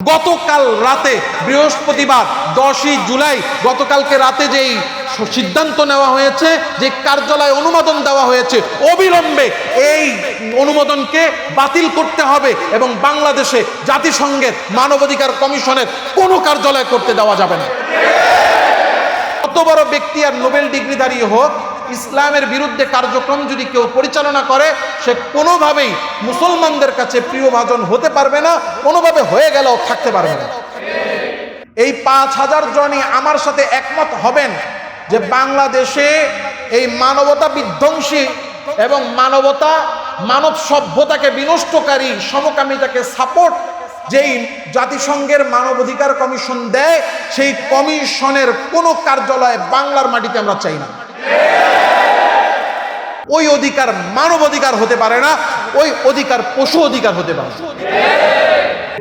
গতকাল রাতে, বৃহস্পতিবার, দশই জুলাই, গতকালকে রাতে যেই সিদ্ধান্ত নেওয়া হয়েছে, যে কার্যালয় অনুমোদন দেওয়া হয়েছে, অবিলম্বে এই অনুমোদনকে বাতিল করতে হবে এবং বাংলাদেশে জাতিসংঘের মানবাধিকার কমিশনের কোনো কার্যালয় করতে দেওয়া যাবে না। কত বড় ব্যক্তি আর নোবেল ডিগ্রিধারী হোক ইসলামের বিরুদ্ধে কার্যক্রম যদি কেউ পরিচালনা করে, সে কোনোভাবেই মুসলমানদের কাছে প্রিয়ভাজন হতে পারবে না, কোনোভাবে হয়ে গেলেও থাকতে পারবে না। এই পাঁচ হাজার জনই আমার সাথে একমত হবেন যে বাংলাদেশে এই মানবতা বিধ্বংসী এবং মানবতা, মানব সভ্যতাকে বিনষ্টকারী, সমকামিতাকে সাপোর্ট যেই জাতিসংঘের মানবাধিকার কমিশন দেয়, সেই কমিশনের কোনো কার্যালয় বাংলার মাটিতে আমরা চাই না। ওই অধিকার মানব অধিকার হতে পারে না, ওই অধিকার পশু অধিকার হতে পারে।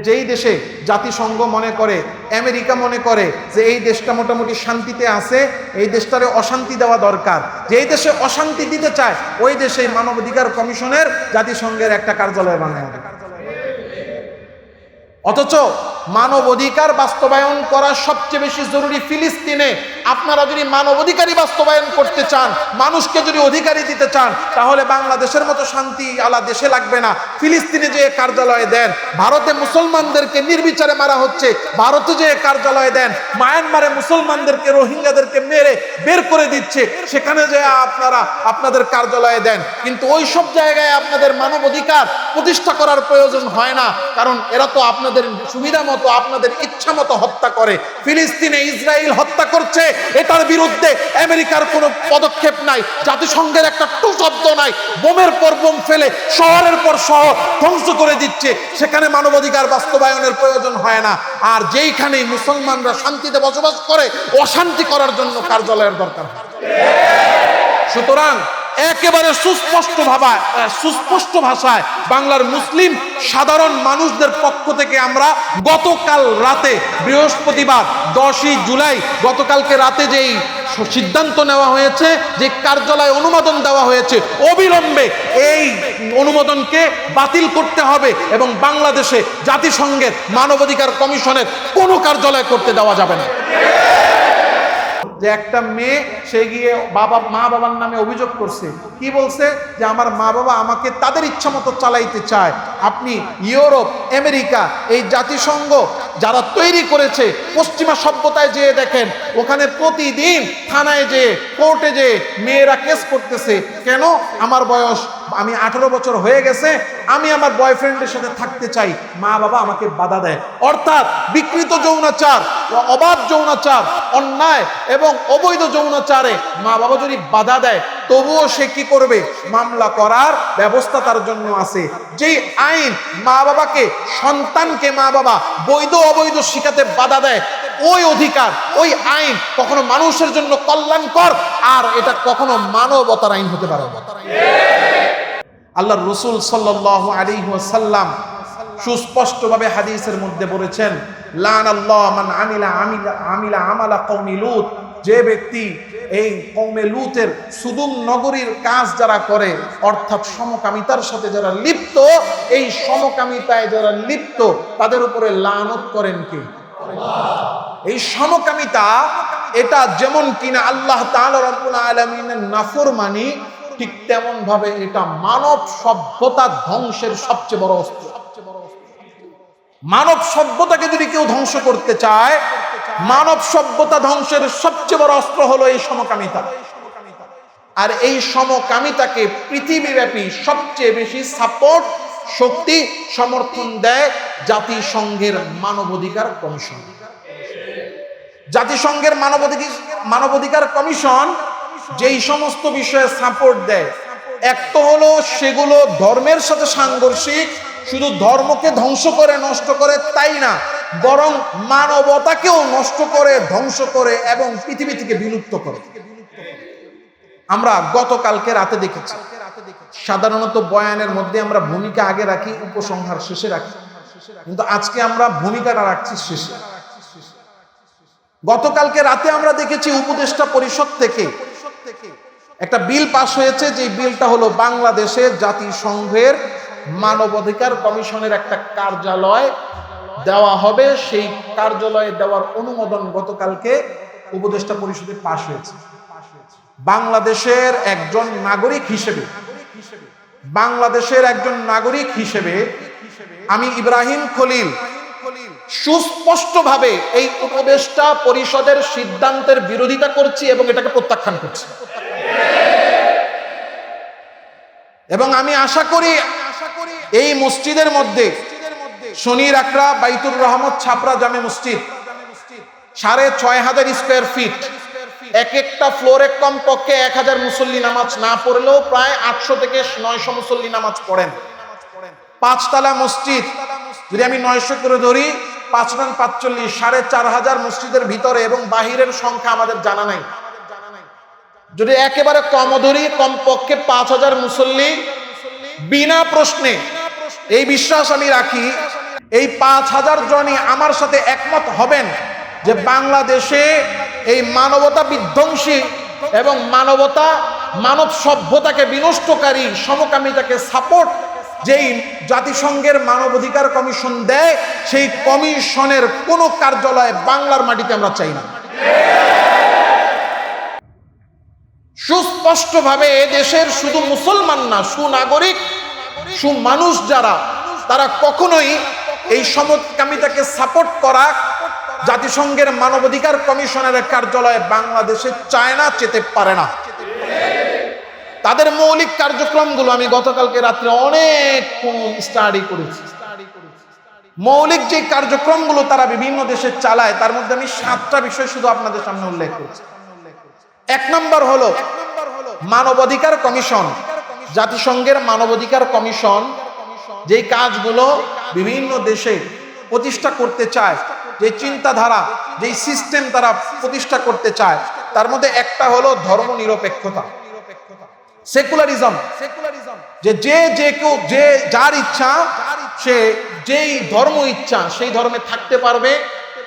যেই দেশে জাতিসংঘ মনে করে, আমেরিকা মনে করে যে এই দেশটা মোটামুটি শান্তিতে আছে, এই দেশটারে অশান্তি দেওয়া দরকার। যেই দেশে অশান্তি দিতে চায়, ওই দেশে মানবাধিকার কমিশনের জাতিসংঘের একটা কার্যালয় বানায়। অথচ মানব অধিকার বাস্তবায়ন করা সবচেয়ে বেশি জরুরি ফিলিস্তিনে। আপনারা যদি মানব অধিকারী বাস্তবায়ন করতে চান, মানুষকে যদি অধিকারী দিতে চান, তাহলে বাংলাদেশের মতো শান্তি আলা দেশে লাগবে না। ফিলিস্তিনে যে কার্যালয়ে দেন, ভারতে মুসলমানদেরকে নির্বিচারে মারা হচ্ছে, ভারতে যে কার্যালয়ে দেন, মায়ানমারে মুসলমানদেরকে, রোহিঙ্গাদেরকে মেরে বের করে দিচ্ছে, সেখানে যে আপনারা, আপনাদের কার্যালয়ে দেন। কিন্তু ওই সব জায়গায় আপনাদের মানব অধিকার প্রতিষ্ঠা করার প্রয়োজন হয় না, কারণ এরা তো আপনাদের সুবিধা মতো আপনাদের ইচ্ছা মতো হত্যা করে। ফিলিস্তিনে ইসরায়েল হত্যা করছে, এটার বিরুদ্ধে আমেরিকার কোনো পদক্ষেপ নাই, জাতিসংঘের একটা টু শব্দ নাই, বোমের পর বোম ফেলে শহরের পর শহর ধ্বংস করে দিচ্ছে, সেখানে মানবাধিকার বাস্তবায়নের প্রয়োজন হয় না। আর যেইখানেই মুসলমানরা শান্তিতে বসবাস করে, অশান্তি করার জন্য কার্যালয়ের দরকার সুতরাং একেবারে সুস্পষ্ট ভাবায় সুস্পষ্ট ভাষায় বাংলার মুসলিম সাধারণ মানুষদের পক্ষ থেকে আমরা গতকাল রাতে, বৃহস্পতিবার দশই জুলাই, গতকালকে রাতে যেই সিদ্ধান্ত নেওয়া হয়েছে, যে কার্যালয় অনুমোদন দেওয়া হয়েছে, অবিলম্বে এই অনুমোদনকে বাতিল করতে হবে এবং বাংলাদেশে জাতিসংঘের মানবাধিকার কমিশনের কোনো কার্যালয় করতে দেওয়া যাবে না। যে একটা মেয়ে, সে গিয়ে বাবা, মা বাবার নামে অভিযোগ করছে। কি বলছে? যে আমার মা বাবা আমাকে তাদের ইচ্ছা মতো চালাইতে চায়। আপনি ইউরোপ, আমেরিকা, এই জাতিসংঘ যারা তৈরি করেছে, পশ্চিমা সভ্যতায় যেয়ে দেখেন, ওখানে প্রতিদিন থানায় যেয়ে, কোর্টে যেয়ে মেয়েরা কেস করতেছে। কেন? আমার বয়স, আমি আঠারো বছর হয়ে গেছে আমি আমার বয়ফ্রেন্ডের সাথে থাকতে চাই, মা বাবা আমাকে বাধা দেয়। অর্থাৎ বিকৃত যৌনাচার, অবাধ যৌনাচার, অন্যায় এবং অবৈধ যৌনাচারে মা বাবা যদি বাধা দেয়, তবুও সে কি করবে? মামলা করার ব্যবস্থা তার জন্য আছে। যেই আইন মা বাবাকে, সন্তানকে মা বাবা বৈধ অবৈধ শিখাতে বাধা দেয়, ওই অধিকার, ওই আইন কখনো মানুষের জন্য কল্যাণকর, আর এটা কখনো মানবতার আইন হতে পারে। আল্লাহ রসুল সাল্লাহ সাল্লাম সুস্পষ্টভাবে হাদিসের মধ্যে বলেছেন লান আল্লাহ মান আমিলা আমিলা কৌমি যে ব্যক্তি এই কৌমে লুতের সুদুম নগরীর কাজ যারা করে, অর্থাৎ সমকামিতার সাথে যারা লিপ্ত, এই সমকামিতায় যারা লিপ্ত, তাদের উপরে লানত করেন কে? এই সমকামিতা, এটা যেমন কিনা আল্লাহ তাআলা রব্বুল আলামিনের নাফরমানি ঠিক তেমন ভাবে এটা মানব সভ্যতা ধ্বংসের সবচেয়ে বড় অস্ত্র। মানব সভ্যতাকে যদি কেউ ধ্বংস করতে চায়, মানব সভ্যতা ধ্বংসের সবচেয়ে বড় অস্ত্র হলো এই সমকামিতা। আর এই সমকামিতাকে পৃথিবীব্যাপী সবচেয়ে বেশি সাপোর্ট, শক্তি, সমর্থন দেয় জাতিসংঘের মানবাধিকার কমিশন। জাতিসংঘের মানবাধিকার মানবাধিকার কমিশন যেই সমস্ত বিষয়ে সাপোর্ট দেয়, এক তো হলো সেগুলো ধর্মের সাথে সাংঘর্ষিক, শুধু ধর্মকে ধ্বংস করে নষ্ট করে তাই না, বরং মানবতাকেও নষ্ট করে, ধ্বংস করে এবং পৃথিবী থেকে বিলুপ্ত করে। আমরা গতকালকে রাতে দেখেছি, সাধারণত বয়ানের মধ্যে আমরা ভূমিকা আগে রাখি, উপসংহার শেষে রাখি। কিন্তু আজকে আমরা ভূমিকাটা রাখছি শেষে। গতকালকে রাতে আমরা দেখেছি উপদেষ্টা পরিষদ থেকে একটা বিল পাশ হয়েছে, যে বিলটা হলো বাংলাদেশের জাতিসংঘের মানবাধিকার কমিশনের একটা কার্যালয় দেওয়া হবে। সেই কার্যালয়ে দেওয়ার অনুমোদন গতকালকে উপদেষ্টা পরিষদে পাশ হয়েছে। বাংলাদেশের একজন নাগরিক হিসেবে, বাংলাদেশের একজন নাগরিক হিসেবে আমি ইব্রাহিম খলিল সুস্পষ্টভাবে এই উপদেষ্টা পরিষদের সিদ্ধান্তের বিরোধিতা করছি এবং এটাকে প্রত্যাখ্যান করছি। এবং আমি আশা করি এই মসজিদের মধ্যে শনির আকরা বাইতুর রহমত ছাপরা জামে মসজিদ সাড়ে ছয় হাজার স্কোয়ার ফিট, এক একটা ফ্লোরে কমপক্ষে এক হাজার মুসল্লি নামাজ না পড়লেও প্রায় আটশো থেকে নয়শো মুসল্লি নামাজ পড়েন। পাঁচতলা মসজিদ, যদি আমি নয়শো করে ধরি পাঁচ নং পাঁচচল্লিশ, সাড়ে চার হাজার মসজিদের ভিতরে এবং বাহিরের সংখ্যা আমাদের জানা নাই। যদি একেবারে কম ধরি কমপক্ষে পাঁচ হাজার মুসল্লি বিনা প্রশ্নে, এই বিশ্বাস আমি রাখি, এই পাঁচ হাজার জনই আমার সাথে একমত হবেন যে বাংলাদেশে এই মানবতা বিধ্বংসী এবং মানবতা, মানব সভ্যতাকে বিনষ্টকারী, সমকামিতাকে সাপোর্ট যেই জাতিসংঘের মানবাধিকার কমিশন দেয়, সেই কমিশনের কোনো কার্যালয় বাংলার মাটিতে আমরা চাই না। সুস্পষ্টভাবে দেশের শুধু মুসলমান না, সুনাগরিক, সুমানুষ যারা, তারা কখনোই এই সমকামিতাকে সাপোর্ট করা জাতিসংঘের মানবাধিকার কমিশনের কার্যালয়ে বাংলাদেশে চায় না, চেতে পারে না। তাদের মৌলিক কার্যক্রমগুলো আমি গতকালকে রাত্রে অনেক স্টাডি করেছি। মৌলিক যে কার্যক্রমগুলো তারা বিভিন্ন দেশে চালায়, তার মধ্যে আমি সাতটা বিষয় শুধু আপনাদের সামনে উল্লেখ করছি। এক নম্বর হলো মানবাধিকার কমিশন। জাতিসংঘের মানবাধিকার কমিশন যেই কাজগুলো বিভিন্ন দেশে প্রতিষ্ঠা করতে চায়, যে চিন্তাধারা, যেই সিস্টেম তারা প্রতিষ্ঠা করতে চায়, তার মধ্যে একটা হলো ধর্ম নিরপেক্ষতা সেকুলারিজম সেকুলারিজম যে যে যে কেউ যে যার ইচ্ছা সে যেই ধর্ম ইচ্ছা সেই ধর্মে থাকতে পারবে।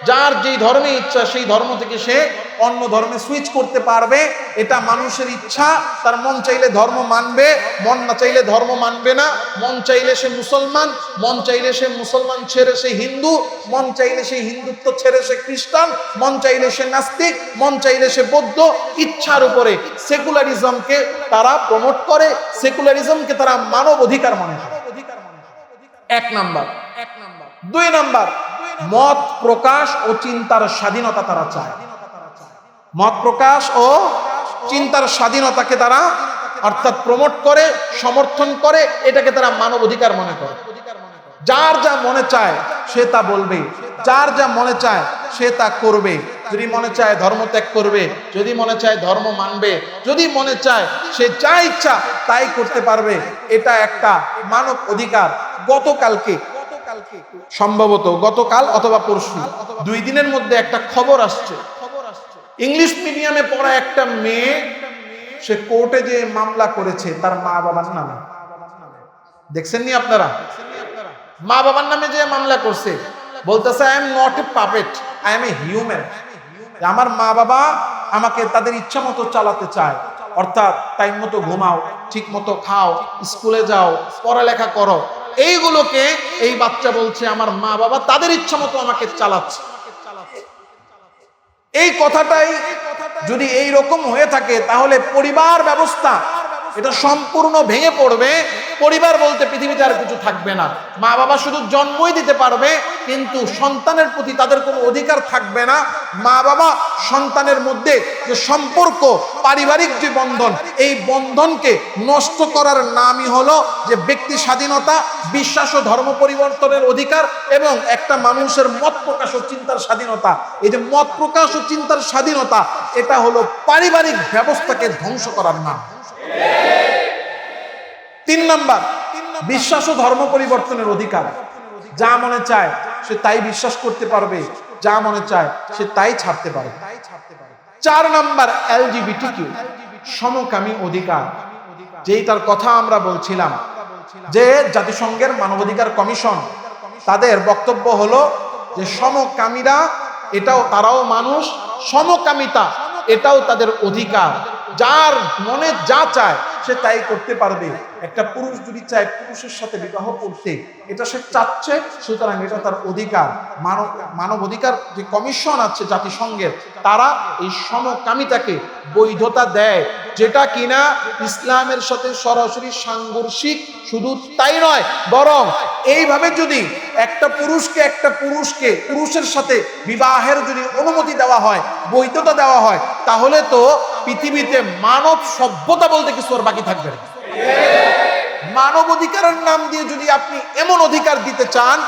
যার যেই ধর্মে ইচ্ছা, সেই ধর্ম থেকে সে অন্য ধর্মে সুইচ করতে পারবে। এটা মানুষের ইচ্ছা, তার মন চাইলে ধর্ম মানবে, মন না চাইলে ধর্ম মানবে না। মন চাইলে সে মুসলমান, মন চাইলে সে মুসলমান ছেড়ে সে হিন্দু, মন চাইলে সে হিন্দুত্ব ছেড়ে সে খ্রিস্টান, মন চাইলে সে নাস্তিক, মন চাইলে সে বৌদ্ধ। ইচ্ছার উপরে সেকুলারিজমকে তারা প্রমোট করে, সেকুলারিজমকে তারা মানব অধিকার মনে করে। এক নাম্বার এক নাম্বার। দুই নাম্বার। মত প্রকাশ ও চিন্তার স্বাধীনতা তারা চায়। মত প্রকাশ ও চিন্তার স্বাধীনতাকে তারা অর্থাৎ প্রমোট করে, সমর্থন করে, এটাকে তারা মানব অধিকার মনে করে। যার যা মনে চায়, সে তা বলবে। যার যা মনে চায়, সে তা করবে। যদি মনে চায় ধর্ম ত্যাগ করবে, যদি মনে চায় ধর্ম মানবে, যদি মনে চায় সে যা ইচ্ছা তাই করতে পারবে, এটা একটা মানব অধিকার। গতকালকে সম্ভবত গতকাল অথবা পরশু। দুই দিনের মধ্যে একটা খবর আসছে। ইংলিশ মিডিয়ামে পড়া একটা মেয়ে, সে কোর্টে যে মামলা করেছে, তার মা বাবার নামে। দেখছেন নি আপনারা? মা বাবার নামে যে মামলা করছে। বলতেছে I am not a puppet I am a human আমার মা বাবা আমাকে তাদের ইচ্ছা মতো চালাতে চায়। অর্থাৎ, টাইম মতো ঘুমাও, ঠিক মতো খাও, স্কুলে যাও, পড়ালেখা করো। এইগুলোকে এই বাচ্চা বলছে, আমার মা বাবা তাদের ইচ্ছা মতো আমাকে চালাচ্ছে। এই কথাটাই যদি এই রকম হয়ে থাকে, তাহলে পরিবার ব্যবস্থা এটা সম্পূর্ণ ভেঙে পড়বে। পরিবার বলতে পৃথিবীতে আর কিছু থাকবে না। মা বাবা শুধু জন্মই দিতে পারবে, কিন্তু সন্তানের প্রতি তাদের কোনো অধিকার থাকবে না। মা বাবা সন্তানের মধ্যে যে সম্পর্ক, পারিবারিক যে বন্ধন, এই বন্ধনকে নষ্ট করার নামই হলো যে ব্যক্তি স্বাধীনতা, বিশ্বাস ও ধর্ম পরিবর্তনের অধিকার এবং একটা মানুষের মত প্রকাশ ও চিন্তার স্বাধীনতা। এই যে মত প্রকাশ ও চিন্তার স্বাধীনতা, এটা হলো পারিবারিক ব্যবস্থাকে ধ্বংস করার নাম। তিন নাম্বার, বিশ্বাস ও ধর্ম পরিবর্তনের অধিকার। যা মনে চায়, সে তাই বিশ্বাস করতে পারবে। যা মনে চায়, সে তাই ছাড়তে পারে চার নাম্বার এলজিবিটি কিউ সমকামী অধিকার। যেইটার কথা আমরা বলছিলাম, যে জাতিসংঘের মানবাধিকার কমিশন, তাদের বক্তব্য হলো যে সমকামীরা এটাও তারাও মানুষ, সমকামিতা এটাও তাদের অধিকার। যার মনে যা চায় সে তাই করতে পারবে। একটা পুরুষ যদি চায় পুরুষের সাথে বিবাহ করতে, এটা সে চাচ্ছে, সুতরাং এটা তার অধিকার। মানব মানব অধিকার যে কমিশন আছে জাতিসংঘের, তারা এই সমকামিতাকে বৈধতা দেয়, যেটা কিনা ইসলামের সাথে সরাসরি সাংঘর্ষিক, শুধু তাই নয়, বরং এইভাবে যদি একটা পুরুষকে একটা পুরুষকে পুরুষের সাথে বিবাহের যদি অনুমতি দেওয়া হয়, বৈধতা দেওয়া হয়, তাহলে তো পৃথিবীতে মানব সভ্যতা বলতে কিছু আর বাকি থাকবে না। মানব অধিকারের নাম দিয়ে যদি আপনি এমন অধিকার দিতে চান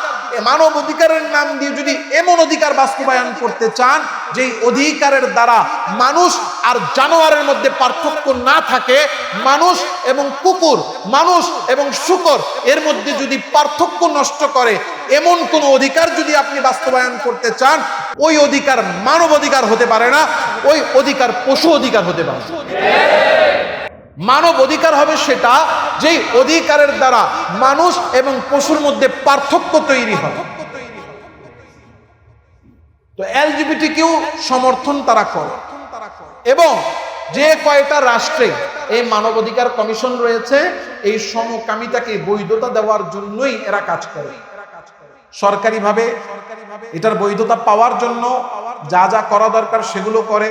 মানব অধিকারের নাম দিয়ে যদি এমন অধিকার বাস্তবায়ন করতে চান, যেই অধিকারের দ্বারা মানুষ আর জানোয়ারের মধ্যে পার্থক্য না থাকে, মানুষ এবং কুকুর, মানুষ এবং শুকর এর মধ্যে যদি পার্থক্য নষ্ট করে, এমন কোন অধিকার যদি আপনি বাস্তবায়ন করতে চান, ওই অধিকার মানব অধিকার হতে পারে না, ওই অধিকার পশু অধিকার হতে পারে মানব অধিকার হবে সেটা যেই অধিকারের দ্বারা মানুষ এবং পশুর মধ্যে পার্থক্য তৈরি হয় তো এলজিবিটি কেউ সমর্থন তারা করে। এবং যে কয়টা রাষ্ট্রে এই মানবাধিকার কমিশন রয়েছে, এই সমকামিতাকে বৈধতা দেওয়ার জন্যই এরা কাজ করে। সরকারিভাবে এটার বৈধতা পাওয়ার জন্য যা যা করা দরকার সেগুলো করে।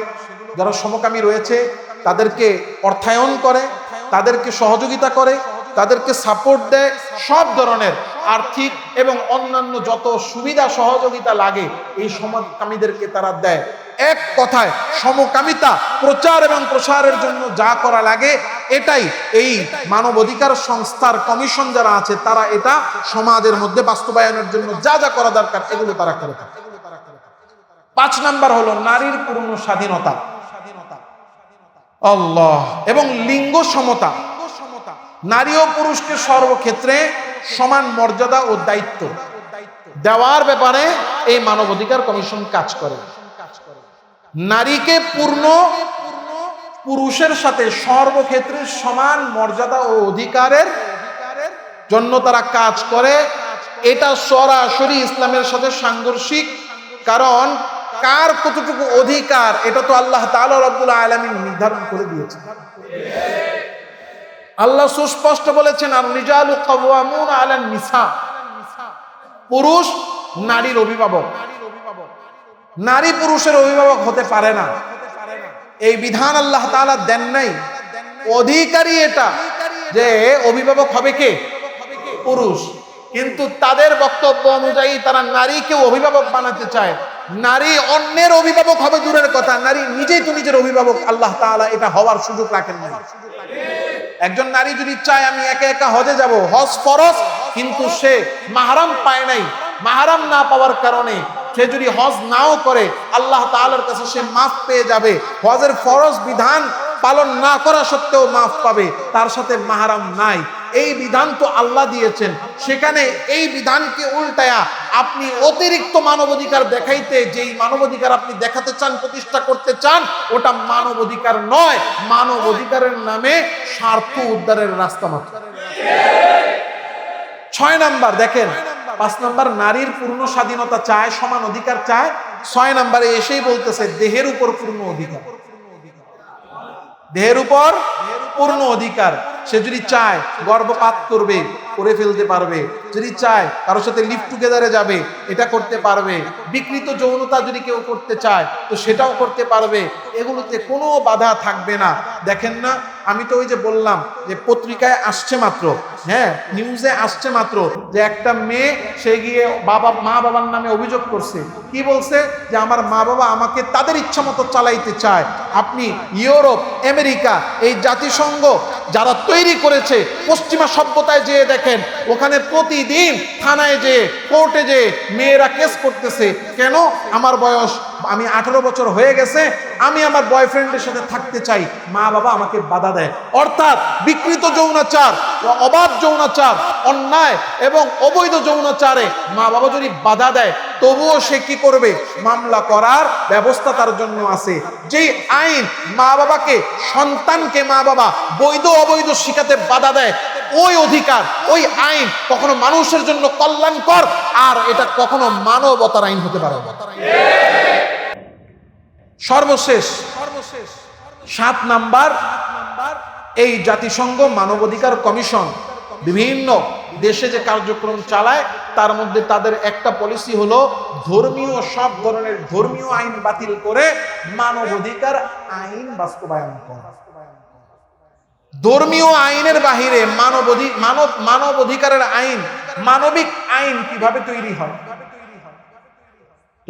যারা সমকামী রয়েছে তাদেরকে অর্থায়ন করে, তাদেরকে সহযোগিতা করে, তাদেরকে সাপোর্ট দেয়, সব ধরনের আর্থিক এবং অন্যান্য যত সুবিধা, সহযোগিতা লাগে, এই সমকামীদেরকে তারা দেয়। এক কথায়, সমকামিতা প্রচার এবং প্রসারের জন্য যা করা লাগে, এটাই এই মানবাধিকার সংস্থার কমিশন যারা আছে, তারা এটা সমাজের মধ্যে বাস্তবায়নের জন্য যা যা করা দরকার, এগুলো তারা করে থাকে। পাঁচ নাম্বার হলো নারীর পূর্ণ স্বাধীনতা। আল্লাহ এবং লিঙ্গ সমতা। নারী ও পুরুষকে সর্বক্ষেত্রে সমান মর্যাদা ও দায়িত্ব। দেওয়ার ব্যাপারে এই মানবাধিকার কমিশন কাজ করে। নারীকে পূর্ণ পুরুষের সাথে সর্বক্ষেত্রে সমান মর্যাদা ও অধিকারের জন্য তারা কাজ করে। এটা সরাসরি ইসলামের সাথে সাংঘর্ষিক, কারণ কার কতটুকু অধিকার, এটা তো আল্লাহ রব্বুল আলামিন নির্ধারণ করে দিয়েছে আল্লাহ সুস্পষ্ট বলেছেন, আর রিজালু নিসা। পুরুষ, নারীর অভিভাবক। নারী পুরুষের অভিভাবক হতে পারে না। এই বিধান আল্লাহ তাআলা দেন নাই। অধিকারী এটা যে অভিভাবক হবে কে? পুরুষ। কিন্তু তাদের বক্তব্য অনুযায়ী তারা নারীকে অভিভাবক বানাতে চায়। নারী অন্যের অভিভাবক হবে দূরের কথা, নারী নিজেই তো নিজের অভিভাবক, আল্লাহ এটা হওয়ার সুযোগ রাখেন না একজন নারী যদি চায় আমি একা একা হজে যাব, হজ ফরজ, কিন্তু সে মাহারাম পায় নাই, মাহারাম না পাওয়ার কারণে সে যদি হজ নাও করে, আল্লাহ তাআলার কাছে সে মাফ পেয়ে যাবে। হজের ফরজ বিধান পালন না করা সত্ত্বেও মাফ পাবে, তার সাথে মাহারাম নাই। এই বিধান তো আল্লাহ দিয়েছেন। সেখানে এই বিধানকে উল্টায়া আপনি অতিরিক্ত মানবাধিকার দেখাইতে যেই মানবাধিকার আপনি দেখাতে চান, প্রতিষ্ঠা করতে চান, ওটা মানবাধিকার নয়। মানবাধিকারের নামে স্বার্থ উদ্ধারের রাস্তা মাত্র। ছয় নাম্বার দেখেন, পাঁচ নাম্বার, নারীর পূর্ণ স্বাধীনতা চায়, সমান অধিকার চায়। ছয় নাম্বারে এসেই বলতেছে, দেহের উপর পূর্ণ অধিকার। দেহের উপর পূর্ণ অধিকার। সে যদি চায় গর্ভপাত করবে। করে ফেলতে পারবে। যদি চায়, কারোর সাথে লিভ টুগেদারে যাবে, এটা করতে পারবে। বিকৃত যৌনতা যদি কেউ করতে চায়, তো সেটাও করতে পারবে। এগুলোতে কোনো বাধা থাকবে না। দেখেন না, আমি তো ওই যে বললাম যে পত্রিকায় আসছে মাত্র। হ্যাঁ নিউজে আসছে মাত্র যে একটা মেয়ে, সে গিয়ে বাবা, মা বাবার নামে অভিযোগ করছে। কি বলছে? যে আমার মা বাবা আমাকে তাদের ইচ্ছা মতো চালাইতে চায়। আপনি ইউরোপ, আমেরিকা, এই জাতিসংঘ যারা তৈরি করেছে, পশ্চিমা সভ্যতায় যেয়ে দেখেন ওখানে প্রতিদিন থানায় যে কোর্টে যে মেয়েরা কেস করতেছে। কেন? আমার বয়স আমি আঠারো বছর হয়ে গেছে, আমি আমার বয়ফ্রেন্ডের সাথে থাকতে চাই। মা বাবা আমাকে বাধা দেয়। অর্থাৎ বিকৃত যৌনাচার, অবাধ যৌনাচার, অন্যায় এবং অবৈধ যৌনাচারে মা বাবা যদি বাধা দেয়, তবুও সে কি করবে? মামলা করার ব্যবস্থা তার জন্য আছে। যেই আইন মা বাবাকে, সন্তানকে মা বাবা বৈধ অবৈধ শিখাতে বাধা দেয়, ওই অধিকার, ওই আইন কখনো মানুষের জন্য কল্যাণকর, আর এটা কখনো মানবতার আইন হতে পারে। সর্বশেষ সর্বশেষ সাত নাম্বার, এই জাতিসংঘ মানবাধিকার কমিশন বিভিন্ন দেশে যে কার্যক্রম চালায়, তার মধ্যে তাদের একটা পলিসি হলো ধর্মীয়, সব ধরনের ধর্মীয় আইন বাতিল করে মানবাধিকার আইন বাস্তবায়ন করা। ধর্মীয় আইনের বাহিরে মানবাধি, মানব মানব অধিকারের আইন, মানবিক আইন কীভাবে তৈরি হয়?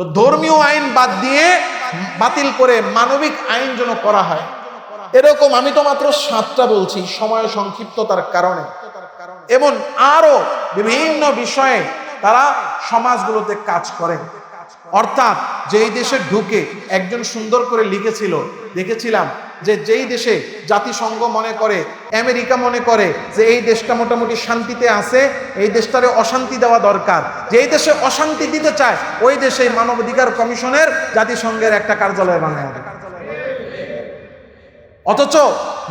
তো ধর্মীয় আইন বাদ দিয়ে বাতিল করে মানবিক আইন যেন করা হয়। এরকম আমি তো মাত্র সাতটা বলছি সময় সংক্ষিপ্ততার কারণে। এবং আরও বিভিন্ন বিষয়ে তারা সমাজগুলোতে কাজ করে। অর্থাৎ যেই দেশে ঢুকে একজন সুন্দর করে লিখেছিল, দেখেছিলাম যে যেই দেশে জাতিসংঘ মনে করে, আমেরিকা মনে করে যে এই দেশটা মোটামুটি শান্তিতে আছে, এই দেশটারে অশান্তি দেওয়া দরকার। যেই দেশে অশান্তি দিতে চায়, ওই দেশে মানবাধিকার কমিশনের জাতিসংঘের একটা কার্যালয় বানায়। অথচ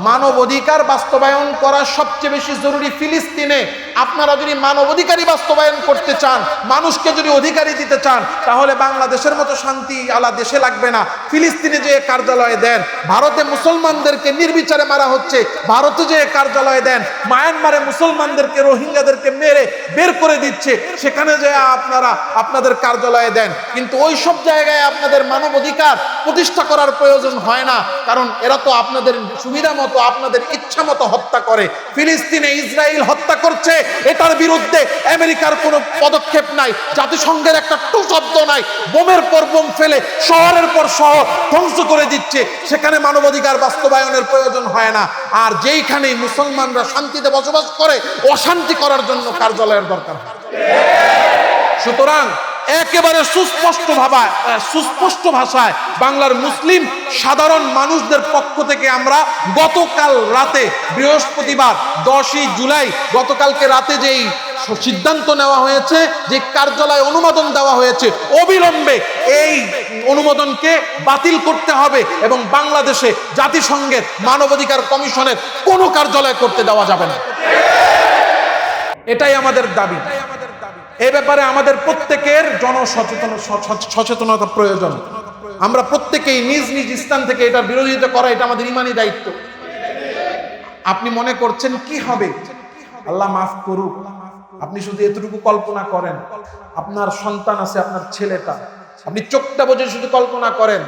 মানব অধিকার বাস্তবায়ন করা সবচেয়ে বেশি জরুরি ফিলিস্তিনে। আপনারা যদি মানব অধিকারী বাস্তবায়ন করতে চান, মানুষকে যদি অধিকারী দিতে চান, তাহলে বাংলাদেশের মতো শান্তি আলা দেশে লাগবে না। ফিলিস্তিনে যে কার্যালয়ে দেন, ভারতে মুসলমানদেরকে নির্বিচারে মারা হচ্ছে, ভারতে যে কার্যালয়ে দেন, মায়ানমারে মুসলমানদেরকে, রোহিঙ্গাদেরকে মেরে বের করে দিচ্ছে, সেখানে যে আপনারা, আপনাদের কার্যালয়ে দেন। কিন্তু ওই সব জায়গায় আপনাদের মানব অধিকার প্রতিষ্ঠা করার প্রয়োজন হয় না, কারণ এরা তো আপনাদের সুবিধা মতো আপনাদের ইচ্ছা মতো হত্যা করে। ফিলিস্তিনে ইসরায়েল হত্যা করছে, এটার বিরুদ্ধে আমেরিকার কোনো পদক্ষেপ নাই, জাতিসংঘের একটা টু শব্দ নাই, বোমের পর বোম ফেলে, শহরের পর শহর ধ্বংস করে দিচ্ছে। সেখানে মানবাধিকার বাস্তবায়নের প্রয়োজন হয় না। আর যেইখানেই মুসলমানরা শান্তিতে বসবাস করে, অশান্তি করার জন্য কার্যালয়ের দরকার সুতরাং একেবারে সুস্পষ্ট ভাবায় সুস্পষ্ট ভাষায় বাংলার মুসলিম সাধারণ মানুষদের পক্ষ থেকে আমরা গতকাল রাতে, বৃহস্পতিবার দশই জুলাই, গতকালকে রাতে যেই সিদ্ধান্ত নেওয়া হয়েছে, যে কার্যালয় অনুমোদন দেওয়া হয়েছে, অবিলম্বে এই অনুমোদনকে বাতিল করতে হবে এবং বাংলাদেশে জাতিসংঘের মানবাধিকার কমিশনের কোনো কার্যালয় করতে দেওয়া যাবে না। এটাই আমাদের দাবি। এ ব্যাপারে আমাদের প্রত্যেকের জনসচেতন সচেতনতা প্রয়োজন। আমরা প্রত্যেকেই নিজ নিজ স্থান থেকে এটা বিরোধিতা করা, এটা আমাদের ইমানি দায়িত্ব। আপনি মনে করছেন কি হবে? আল্লাহ মাফ করুক। আপনি শুধু এতটুকু কল্পনা করেন। আপনার সন্তান আছে, আপনার ছেলেটা। আপনি চোখটা বোঝে শুধু কল্পনা করেন।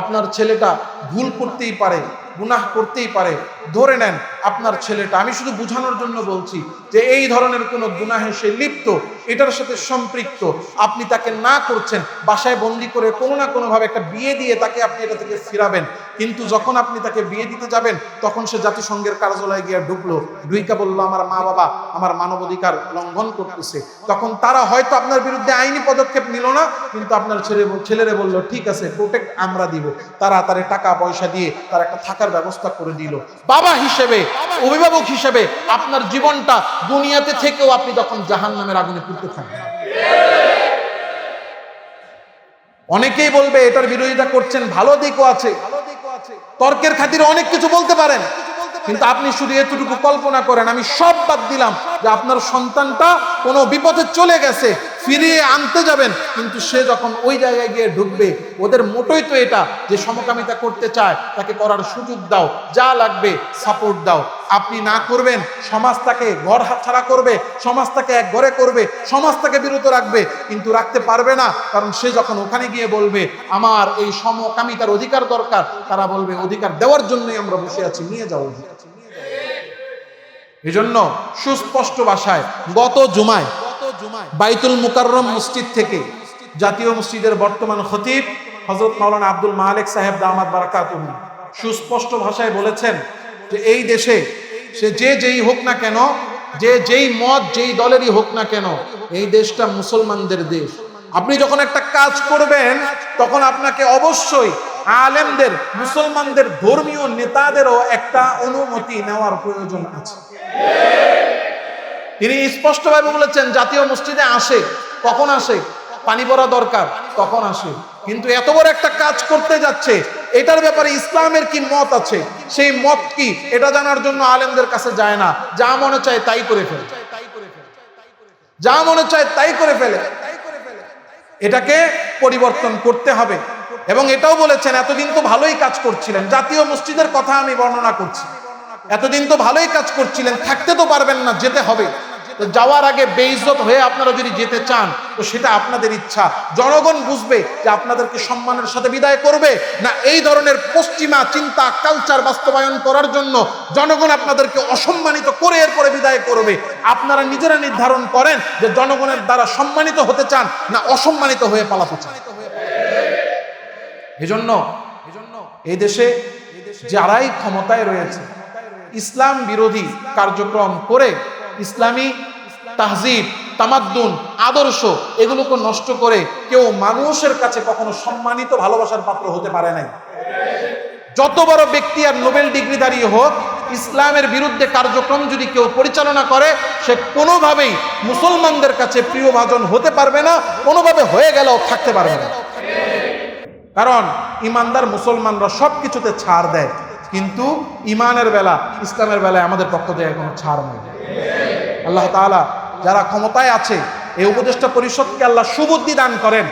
আপনার ছেলেটা ভুল করতেই পারে, গুনাহ করতেই পারে। ধরে নেন আপনার ছেলেটা। আমি শুধু বোঝানোর জন্য বলছি যে এই ধরনের কোনো গুনাহে সে লিপ্ত, এটার সাথে সম্পৃক্ত। আপনি তাকে না করছেন, বাসায় বন্দি করে কোনো না কোনোভাবে একটা বিয়ে দিয়ে তাকে আপনি এটা থেকে ফিরাবেন। কিন্তু যখন আপনি তাকে বিয়ে দিতে যাবেন, তখন সে জাতিসংঘের কার্যালয়ে গিয়ে ঢুকলো। ঢুইকা বলল, আমার মা বাবা আমার মানবাধিকার লঙ্ঘন করতেছে। তখন তারা হয়তো আপনার বিরুদ্ধে আইনি পদক্ষেপ নিল না, কিন্তু আপনার ছেলে ছেলেরে বলল, ঠিক আছে প্রোটেক্ট আমরা দিব। তারা তারে টাকা পয়সা দিয়ে তার একটা থাকার ব্যবস্থা করে দিল। বাবা হিসেবে অভিভাবক হিসেবে আপনার জীবনটা দুনিয়াতে থেকেও আপনি তখন জাহান নামের আগুনে পুড়তে থাকবেন। অনেকেই বলবে, এটার বিরোধিতা করছেন, ভালো দিকও আছে। তর্কের খাতিরে অনেক কিছু বলতে পারেন। কিন্তু আপনি শুধু এতটুকু কল্পনা করেন, আমি সব বাদ দিলাম যে আপনার সন্তানটা কোনো বিপদে চলে গেছে। ফিরিয়ে আনতে যাবেন, কিন্তু সে যখন ওই জায়গায় গিয়ে ঢুকবে, ওদের মোটোই তো এটা যে সমকামিতা করতে চায়, তাকে করার সুযোগ দাও, যা লাগবে সাপোর্ট দাও। আপনি না করবেন, সমাজ তাকে ঘর হাতছাড়া করবে, সমাজ তাকে এক ঘরে করবে, সমাজ তাকে বিরত রাখবে, কিন্তু রাখতে পারবে না, কারণ সে যখন ওখানে গিয়ে বলবে, আমার এই সমকামিতার অধিকার দরকার, তারা বলবে, অধিকার দেওয়ার জন্যই আমরা বসে আছি, নিয়ে যাও। অধিকার এজন্য সুস্পষ্ট ভাষায়, গত জুমায় বাইতুল মুকাররম মসজিদ থেকে জাতীয় মসজিদের বর্তমান খতিব হজরত মাওলানা আব্দুল মালিক সাহেব দামাত বারাকাতুহ। সুস্পষ্ট ভাষায় বলেছেন যে এই দেশে সে যে যেই হোক না কেন, যে যেই মত, যেই দলেরই হোক না কেন, এই দেশটা মুসলমানদের দেশ। আপনি যখন একটা কাজ করবেন, তখন আপনাকে অবশ্যই আলেমদের, মুসলমানদের ধর্মীয় নেতাদেরও একটা অনুমতি নেওয়ার প্রয়োজন আছে। তিনি স্পষ্টভাবে বলেছেন, জাতীয় মসজিদে আসে, কখন আসে? পানি পড়া দরকার তখন আসে? কিন্তু এত বড় একটা কাজ করতে যাচ্ছে, এটার ব্যাপারে ইসলামের কি মত আছে? সেই মত কি? এটা জানার জন্য আলেমদের কাছে যায় না। যা মনে চায় তাই করে ফেলে। যা মনে চায় তাই করে ফেলে। এটাকে পরিবর্তন করতে হবে। এবং এটাও বলেছেন, এতদিন তো ভালোই কাজ করছিলেন। জাতীয় মসজিদের কথা আমি বর্ণনা করছি। এতদিন তো ভালোই কাজ করছিলেন। থাকতে তো পারবেন না, যেতে হবে। তো যাওয়ার আগে বেইজ্জত হয়ে আপনারা যদি যেতে চান, তো সেটা আপনাদের ইচ্ছা। জনগণ বুঝবে যে আপনাদেরকে সম্মানের সাথে বিদায় করবে না এই ধরনের পশ্চিমা চিন্তা কালচার বাস্তবায়ন করার জন্য জনগণ আপনাদেরকে অসম্মানিত করে এরপরে বিদায় করবে। আপনারা নিজেরা নির্ধারণ করেন যে জনগণের দ্বারা সম্মানিত হতে চান না অসম্মানিত হয়ে পালাতে চান। এজন্য এই দেশে যারাই ক্ষমতায় রয়েছে, ইসলাম বিরোধী কার্যক্রম করে ইসলামী তাহজিব, তামাদ্দুন, আদর্শ, এগুলোকে নষ্ট করে কেউ মানুষের কাছে কখনো সম্মানিত, ভালোবাসার পাত্র হতে পারে নাই। যত বড় ব্যক্তি আর নোবেল ডিগ্রিধারী হোক, ইসলামের বিরুদ্ধে কার্যক্রম যদি কেউ পরিচালনা করে, সে কোনোভাবেই মুসলমানদের কাছে প্রিয়ভাজন হতে পারবে না, কোনোভাবে হয়ে গেলেও থাকতে পারবে না। কারণ, ইমানদার মুসলমানরা সব কিছুতে ছাড় দেয়। কিন্তু ইমানের বেলা, ইসলামের বেলায় আমাদের পক্ষ থেকে কোনো ছাড় নেই আল্লাহ তাআলা যারা ক্ষমতায় আছে, এই উপদেষ্টা পরিষদকে আল্লাহ সুবুদ্ধি দান করেন।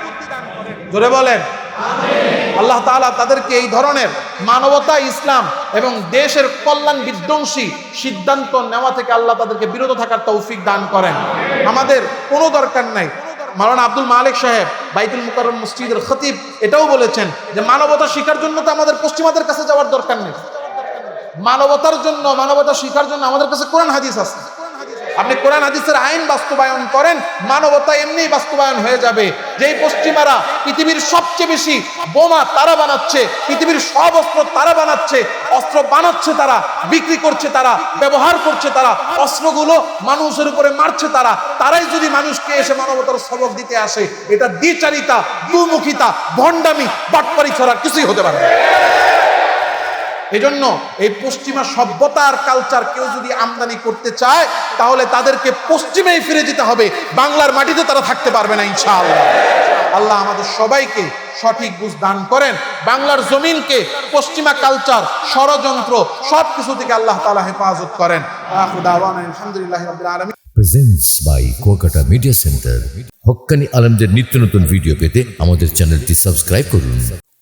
জোরে বলেন। আল্লাহ তাআলা তাদেরকে এই ধরনের মানবতা, ইসলাম এবং দেশের কল্যাণ বিধ্বংসী সিদ্ধান্ত নেওয়া থেকে আল্লাহ তাদেরকে বিরত থাকার তৌফিক দান করেন। আমাদের কোনো দরকার নাই। মাওলানা আব্দুল মালিক সাহেব বাইতুল মুকার মসজিদের খতিব, এটাও বলেছেন যে মানবতা শিকার জন্য তো আমাদের পশ্চিমাদের কাছে যাওয়ার দরকার নেই। মানবতার জন্য, মানবতা শিকার জন্য আমাদের কাছে কোরআন হাদিস আছে। আপনি কোরআন, হাদিসের আইন বাস্তবায়ন করেন, মানবতা এমনি বাস্তবায়ন হয়ে যাবে। যেই পশ্চিমারা পৃথিবীর সবচেয়ে বেশি বোমা তারা বানাচ্ছে, পৃথিবীর সব অস্ত্র তারা বানাচ্ছে, অস্ত্র বানাচ্ছে তারা, বিক্রি করছে তারা, ব্যবহার করছে তারা, অস্ত্রগুলো মানুষের উপরে মারছে তারা, তারাই যদি মানুষকে এসে মানবতার সবক দিতে আসে, এটা দ্বিচারিতা, দুমুখিতা, ভণ্ডামি, বাটপারি ছাড়া কিছুই হতে পারে এজন্য এই পশ্চিমা সভ্যতার কালচার কেউ যদি আমদানি করতে চায়, তাহলে তাদেরকে পশ্চিমেই ফিরে যেতে হবে। বাংলার মাটিতে তারা থাকতে পারবে না, ইনশাআল্লাহ। আল্লাহ আমাদের সবাইকে সঠিক বুঝ দান করেন। বাংলার জমিনকে পশ্চিমা কালচার ষড়যন্ত্র সব কিছু থেকে আল্লাহ তালা হেফাজত করেন। আলহামদুলিল্লাহি presents by Kuakata media center হক্কানি আলমদের নিত্য নতুন ভিডিও পেতে আমাদের চ্যানেলটি সাবস্ক্রাইব করুন।